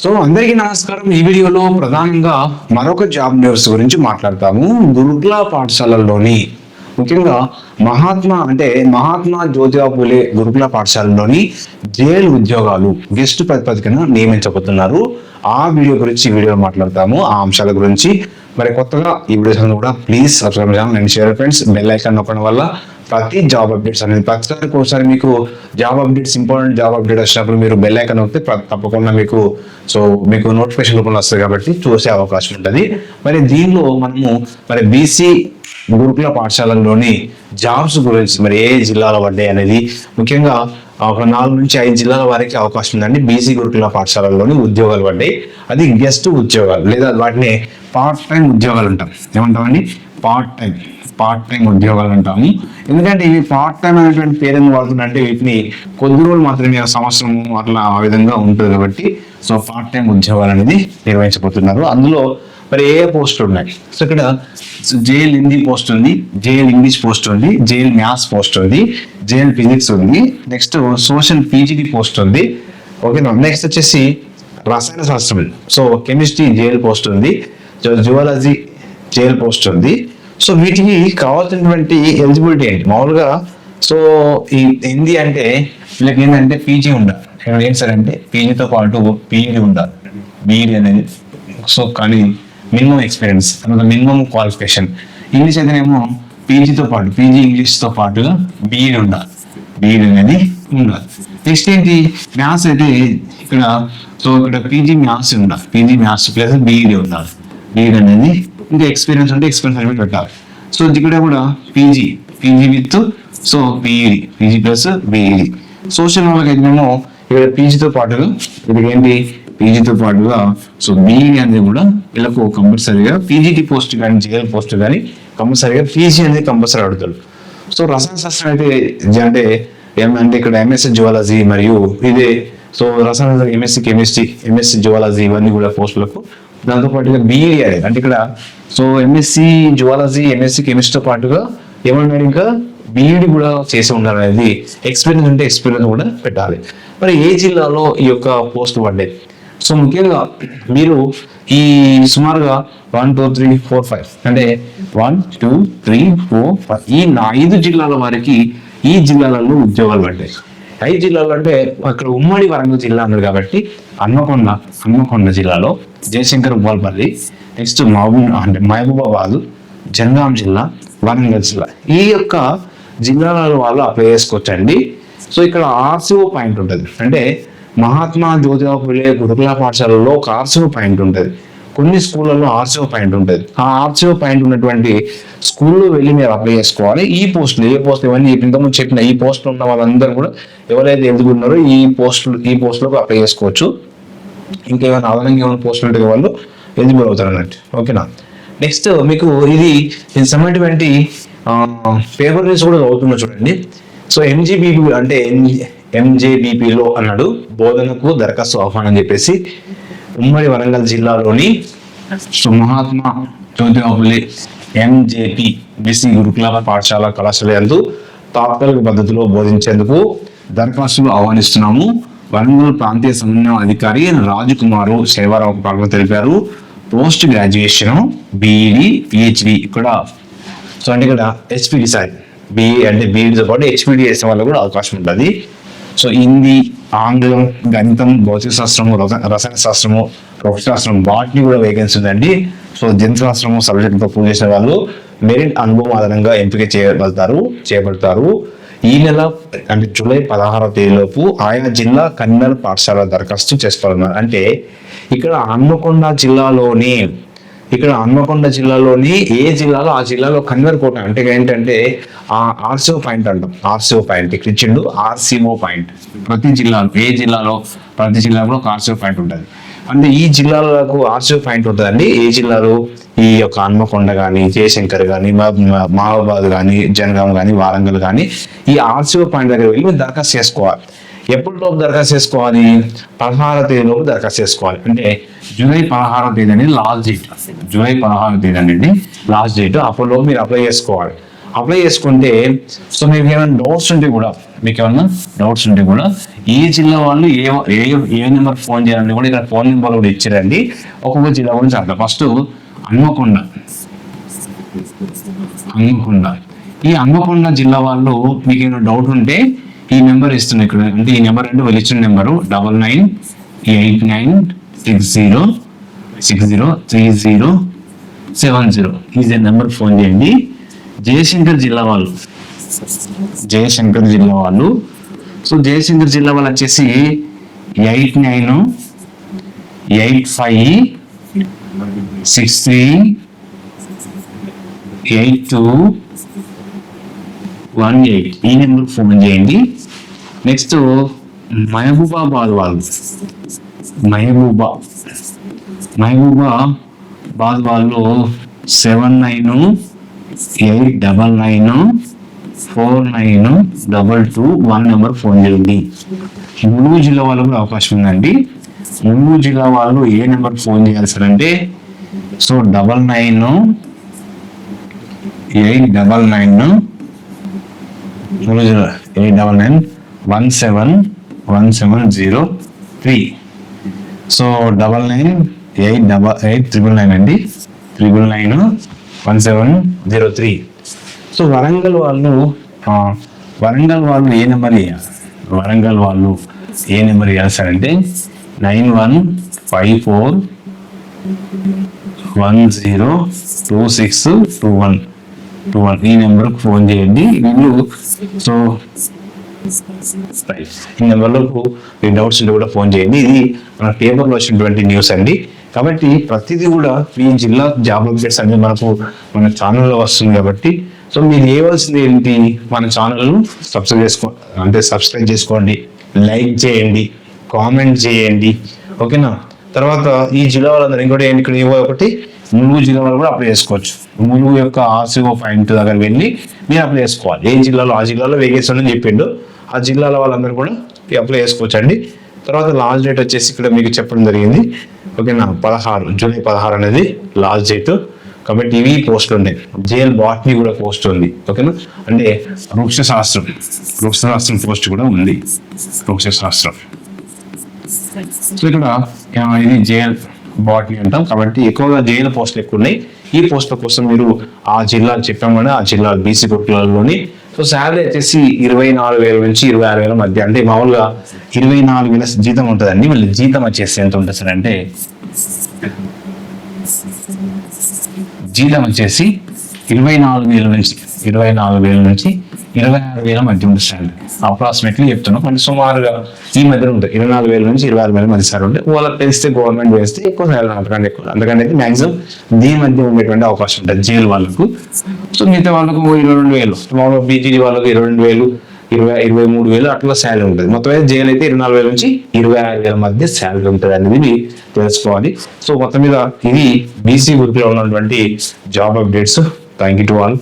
So అందరికీ నమస్కారం. ఈ వీడియోలో ప్రధానంగా మరొక జాబ్ న్యూస్ గురించి మాట్లాడతాము. గురుకుల పాఠశాలల్లోని ముఖ్యంగా మహాత్మా అంటే మహాత్మా జ్యోతిబా పూలే గురుకుల పాఠశాలలోని జైలు ఉద్యోగాలు గెస్ట్ ప్రతిపాదికన నియమించబోతున్నారు. ఆ వీడియో గురించి వీడియోలో మాట్లాడతాము. ఆ అంశాల గురించి మరి కొత్తగా ఈ వీడియోస్ కూడా ప్లీజ్ సబ్స్క్రైబ్ చేయాలి నేను షేర్ ఫ్రెండ్స్. బెల్ ఐకాన్ నొక్కడం వల్ల ప్రతి జాబ్ అప్డేట్స్ అనేది ప్రతిసారి ఒకసారి మీకు job updates important job update వచ్చినప్పుడు మీరు బెల్ ఐకన్ వస్తే తప్పకుండా మీకు సో మీకు నోటిఫికేషన్ రూపంలో వస్తుంది కాబట్టి చూసే అవకాశం ఉంటుంది. మరి దీనిలో మనము మరి బీసీ గురుకుల పాఠశాలల్లోని జాబ్స్ గురించి మరి ఏ జిల్లాలో పడ్డాయి అనేది ముఖ్యంగా ఒక నాలుగు నుంచి ఐదు జిల్లాల వారికి అవకాశం ఉందండి. బీసీ గురుకుల పాఠశాలల్లోని ఉద్యోగాలు పడ్డాయి. అది గెస్ట్ ఉద్యోగాలు లేదా వాటిని పార్ట్ టైం ఉద్యోగాలు ఉంటాం ఏమంటామండి? పార్ట్ టైం పార్ట్ టైం ఉద్యోగాలు అంటాము. ఎందుకంటే ఇవి పార్ట్ టైం అనేటువంటి పేరు ఎందుకు వాడుతుందంటే వీటిని కొద్ది రోజులు మాత్రమే ఆ సంవత్సరం అట్లా ఆ విధంగా ఉంటుంది కాబట్టి సో పార్ట్ టైం ఉద్యోగాలు అనేది నిర్వహించబోతున్నారు. అందులో మరి ఏ పోస్టులు ఉన్నాయి? సో ఇక్కడ జేఎల్ హిందీ పోస్ట్ ఉంది జేఎల్ ఇంగ్లీష్ పోస్ట్ ఉంది జేఎల్ మ్యాథ్స్ పోస్ట్ ఉంది జేఎల్ ఫిజిక్స్ ఉంది నెక్స్ట్ సోషల్ పీజీడి పోస్ట్ ఉంది. ఓకేనా నెక్స్ట్ వచ్చేసి రసాయన శాస్త్రం. సో కెమిస్ట్రీ జేఎల్ పోస్ట్ ఉంది జువాలజీ జేఎల్ పోస్ట్ ఉంది. సో వీటికి కావాల్సినటువంటి ఎలిజిబిలిటీ ఏంటి? మామూలుగా సో ఈ హిందీ అంటే వీళ్ళకి ఏంటంటే పీజీ ఉండాలి. ఇక్కడ ఏంటి సార్ అంటే పీజీతో పాటు పీఈడి ఉండాలి. బీఈడి అనేది సో కానీ మినిమం ఎక్స్పీరియన్స్ తర్వాత మినిమం క్వాలిఫికేషన్. ఇంగ్లీష్ అయితేనేమో పీజీతో పాటు పీజీ ఇంగ్లీష్తో పాటుగా బీఈడి ఉండాలి. బీఈడి అనేది ఉండాలి. నెక్స్ట్ ఏంటి? మ్యాథ్స్ అయితే ఇక్కడ సో ఇక్కడ పీజీ మ్యాథ్స్ ఉండాలి. పీజీ మ్యాథ్స్ ప్లస్ బీఈడి ఉండాలి. బీఈడి అనేది ఇంకా ఎక్స్పీరియన్స్ ఉంటే ఎక్స్పీరియన్స్ సర్టిఫికేట్ పెట్టాలి. సో ఇక్కడ కూడా PG PG with so BEd PG plus BEd social వాళ్ళకి అయితేనేమో ఇక్కడ పీజీతో పాటుగా ఇది ఏంటి పీజీతో పాటుగా సో బీఈడి అనేది కూడా వీళ్ళకు కంపల్సరీగా పీజీటీ పోస్ట్ కానీ జిఎల్ పోస్ట్ కానీ కంపల్సరీగా పీజీ అనేది కంపల్సరీ అడుగుతారు. సో రసాయన శాస్త్రం అయితే అంటే ఏమంటే ఇక్కడ ఎంఎస్సీ జువాలజీ మరియు ఇదే. సో రసాయన ఎంఎస్సి కెమిస్ట్రీ ఎంఎస్సీ జువాలజీ ఇవన్నీ కూడా పోస్టులకు దాంతో పాటుగా బీఈడి అనేది అంటే ఇక్కడ సో ఎంఎస్సి జువాలజీ ఎంఎస్సి కెమిస్ట్రీతో పాటుగా ఏమన్నాడు ఇంకా? బీఈడి కూడా చేసి ఉండాలి అనేది ఎక్స్పీరియన్స్ ఉంటే ఎక్స్పీరియన్స్ కూడా పెట్టాలి. మరి ఏ జిల్లాలో ఈ యొక్క పోస్ట్ పడ్డాయి? సో ముఖ్యంగా మీరు ఈ సుమారుగా one two three four five అంటే one two three four five ఈ నా- ఐదు జిల్లాల వారికి ఈ జిల్లాలలో ఉద్యోగాలు పడ్డాయి. ఐదు జిల్లాలు అంటే అక్కడ ఉమ్మడి వరంగల్ జిల్లా అన్నారు కాబట్టి హన్మకొండ హన్మకొండ జిల్లాలో జయశంకర్ ఉప్పల్పల్లి నెక్స్ట్ మహబూబ్ అంటే మహబూబాబాద్ జనగాం జిల్లా వరంగల్ జిల్లా. ఈ యొక్క జిల్లాలలో వాళ్ళు అప్లై చేసుకోవచ్చండి సో ఇక్కడ ఆర్సీఓ పాయింట్ ఉంటుంది. అంటే మహాత్మా జ్యోతిబా ఫులే గురుకుల పాఠశాలలో ఒక ఆర్సీఓ పాయింట్ ఉంటుంది. కొన్ని స్కూళ్ళల్లో ఆర్సీఓ పాయింట్ ఉంటుంది ఆ ఆర్సీఓ పాయింట్ ఉన్నటువంటి స్కూల్లో వెళ్ళి మీరు అప్లై చేసుకోవాలి. ఈ పోస్టులు ఏ పోస్ట్ ఇవన్నీ ఇంతకుముందు చెప్పిన ఈ పోస్టులు ఉన్న వాళ్ళందరూ కూడా ఎవరైతే ఎదుగున్నారో ఈ పోస్టులు ఈ పోస్టులకు అప్లై చేసుకోవచ్చు. ఇంకేమైనా అదనంగా ఏమైనా పోస్టులు ఉంటే వాళ్ళు ఎలిజిబుల్ అవుతారు అన్నట్టు. ఓకేనా? నెక్స్ట్ మీకు ఇది దీనికి సంబంధించినటువంటి పేపర్ న్యూస్ కూడా అవుతుందో చూడండి. సో ఎంజీబీపీ అంటే ఎంజేబీపీలో అన్నాడు బోధనకు దరఖాస్తు ఆహ్వానం చెప్పేసి. ఉమ్మడి వరంగల్ జిల్లాలోని మహాత్మా జ్యోతిబా ఫులే ఎంజేపీ బీసీ గురుకుల పాఠశాల కళాశాల ఎందు తాత్కాలిక పద్ధతిలో బోధించేందుకు దరఖాస్తులు ఆహ్వానిస్తున్నాము. వరంగల్ ప్రాంతీయ సమన్వయ అధికారి రాజకుమారు శైవారావు పాల్గొని తెలిపారు. పోస్ట్ గ్రాడ్యుయేషన్ బీఈడి పిహెచ్డి ఇక్కడ సో అంటే ఇక్కడ హెచ్పిడి సార్ బిఈ అంటే బీఈడితో పాటు హెచ్పిడి చేసే వాళ్ళకు కూడా అవకాశం ఉంటుంది. సో హిందీ ఆంగ్లం గణితం భౌతిక శాస్త్రము రస- రసాయన శాస్త్రము ప్రొఫెషన్ శాస్త్రం వాటిని కూడా వేకెన్సీ ఉందండి. సో జంతు శాస్త్రము సబ్జెక్టుతో పూర్తి చేసిన వాళ్ళు మెరిట్ అనుభవం ఆధారంగా ఎంపిక చేయబడతారు చేయబడతారు. ఈ నెల అంటే జూలై పదహారవ తేదీలోపు ఆయా జిల్లా కన్నడ పాఠశాల దరఖాస్తు చేసుకోవాలన్నారు. అంటే ఇక్కడ హన్మకొండ జిల్లాలోని ఇక్కడ హన్మకొండ జిల్లాలోని ఏ జిల్లాలో ఆ జిల్లాలో కన్వర్ కోట అంటే ఏంటంటే ఆ ఆర్సీఓ పాయింట్ అంటాం. ఆర్సీఓ పాయింట్ ఇక్కడ ఇచ్చిండు ఆర్సీఓ పాయింట్. ప్రతి జిల్లాలో ఏ జిల్లాలో ప్రతి జిల్లాలో ఒక ఆర్సీఓ పాయింట్ ఉంటుంది. అంటే ఈ జిల్లాలకు ఆర్సీఓ పాయింట్ ఉంటుందండి. ఏ జిల్లాలో ఈ యొక్క హన్మకొండ కానీ జయశంకర్ కానీ మహాబాద్ కానీ జనగాం కానీ వారంగల్ కానీ ఈ ఆర్సీఓ పాయింట్ దగ్గర వెళ్ళి మీరు దరఖాస్తు చేసుకోవాలి. ఎప్పటిలోపు దరఖాస్తు చేసుకోవాలి? పదహారవ తేదీలోపు దరఖాస్తు చేసుకోవాలి. అంటే జూలై పదహారవ తేదీ అనేది లాస్ట్ డేట్. జూలై పదహారవ తేదీ అనేది లాస్ట్ డేట్. అప్పటిలోపు మీరు అప్లై చేసుకోవాలి. అప్లై చేసుకుంటే సో మీకు ఏమైనా డౌట్స్ ఉంటే కూడా మీకు ఏమన్నా డౌట్స్ ఉంటే కూడా ఏ జిల్లా వాళ్ళు ఏ ఏ ఏ నెంబర్ ఫోన్ చేయాలని కూడా ఇక్కడ ఫోన్ నెంబర్ కూడా ఇచ్చారండి. ఒక్కొక్క జిల్లా గురించి అర్థం. ఫస్ట్ హన్మకొండ. హన్మకొండ. ఈ హన్మకొండ జిల్లా వాళ్ళు మీకు ఏమైనా డౌట్ ఉంటే ఈ నెంబర్ ఇస్తున్నా ఇక్కడ. అంటే ఈ నెంబర్ అంటే వాళ్ళు ఇచ్చిన number. Double nine eight nine six zero six zero three zero seven zero. ఈ నెంబర్ ఫోన్ చేయండి. జయశంకర్ జిల్లా వాళ్ళు. జయశంకర్ జిల్లా వాళ్ళు. సో జయశంకర్ జిల్లా వాళ్ళు వచ్చేసి eight nine eight five six three eight two one eight. ఈ నెంబర్కి ఫోన్ చేయండి. నెక్స్ట్ మహబూబాబాద్ వాళ్ళు మహబూబా. మహబూబా బాద్ వాళ్ళు seven nine eight double nine four nine double two one number phone చేయండి. ములుగు జిల్లా వాళ్ళు కూడా అవకాశం ఉందండి. ములుగు జిల్లా వాళ్ళు ఏ నెంబర్ ఫోన్ చేయాలి సార్ అంటే so double nine eight double nine Mulugu జిల్లా eight double nine one seven one seven zero three so double nine eight double eight triple nine అండి. Triple nine one seven zero three so Warangal వాళ్ళు వరంగల్ వాళ్ళు ఏ number ఇవ్వాలి వరంగల్ వాళ్ళు ఏ number ఇవ్వాలి sir అంటే nine one five four one zero two six two one two one ఈ నెంబర్కి ఫోన్ చేయండి. వీళ్ళు సో రైట్. ఈ నెంబర్లకు మీ డౌట్స్ ఉంటే కూడా ఫోన్ చేయండి. ఇది మన పేపర్లో వచ్చినటువంటి న్యూస్ అండి. కాబట్టి ప్రతిదీ కూడా ఈ జిల్లా జాబ్ అప్డేట్స్ అనేది మనకు మన ఛానల్లో వస్తుంది కాబట్టి సో మీరు చేయవలసింది ఏంటి? మన ఛానల్ను సబ్స్క్రైబ్ చేసుకో అంటే సబ్స్క్రైబ్ చేసుకోండి. లైక్ చేయండి. కామెంట్ చేయండి. ఓకేనా? తర్వాత ఈ జిల్లా వాళ్ళందరూ ఇంకోటి ఏంటి? ఇక్కడ ఏవో ఒకటి. ములుగు జిల్లా వాళ్ళు కూడా అప్లై చేసుకోవచ్చు. ములుగు యొక్క ఆర్సీఓ పాయింట్ దగ్గర వెళ్ళి మీరు అప్లై చేసుకోవాలి. ఏ జిల్లాలో ఆ జిల్లాలో వేగేసి అని చెప్పిండు. ఆ జిల్లాల వాళ్ళందరూ కూడా అప్లై చేసుకోవచ్చండి. తర్వాత లాస్ట్ డేట్ వచ్చేసి ఇక్కడ మీకు చెప్పడం జరిగింది. ఓకేనా? పదహారు జూలై పదహారు అనేది లాస్ట్ డేట్ కాబట్టి ఇవి పోస్టులు ఉన్నాయి. జేఎల్ బాట్ని కూడా పోస్ట్ ఉంది. ఓకేనా? అంటే వృక్ష శాస్త్రం వృక్ష శాస్త్రం పోస్ట్ కూడా ఉంది. వృక్ష శాస్త్రం సో ఇక్కడ ఇది జేఎల్ బాట్ని అంటాం. కాబట్టి ఎక్కువగా జేఎల్ పోస్టులు ఎక్కువ ఉన్నాయి. ఈ పోస్టుల కోసం మీరు ఆ జిల్లాలు చెప్పామని ఆ జిల్లాలు బీసీ గురుకులాల్లోని సో శాలరీ వచ్చేసి ఇరవై నాలుగు వేల నుంచి ఇరవై ఆరు వేల మధ్య. అంటే మామూలుగా ఇరవై నాలుగు వేల జీతం ఉంటుందండి. మళ్ళీ జీతం వచ్చేసి ఎంత ఉంటుంది సార్ అంటే జీతం వచ్చేసి ఇరవై నాలుగు వేల నుంచి ఇరవై నాలుగు వేల నుంచి ఇరవై ఆరు వేల మధ్య ఉంది శాలరీ. అప్రాక్సిమేట్లీ చెప్తున్నాం. కొంచెం సుమారుగా ఈ మధ్యలో ఉంటుంది. ఇరవై నాలుగు వేల నుంచి ఇరవై ఆరు వేల మధ్య శాలరీ ఉంటుంది. వాళ్ళకి తెలిస్తే గవర్నమెంట్ వేస్తే ఎక్కువ శాలరీ అంతకంటే ఎక్కువ. అందుకని అయితే మాక్సిమం దీని మధ్య ఉండేటువంటి అవకాశం ఉంటుంది. జైలు వాళ్ళకు. సో మిగతా వాళ్ళకు ఇరవై రెండు వేలు. మామూలుగా బీజీడీ వాళ్ళకు ఇరవై రెండు వేలు ఇరవై ఇరవై మూడు వేలు అట్లా శాలరీ ఉంటుంది. మొత్తం అయితే జైలు అయితే ఇరవై నాలుగు వేల నుంచి ఇరవై ఆరు వేల మధ్య శాలరీ ఉంటుంది అనేది తెలుసుకోవాలి. సో మొత్తం మీద ఇది బీసీ గ్రూప్లో ఉన్నటువంటి job updates thank you to all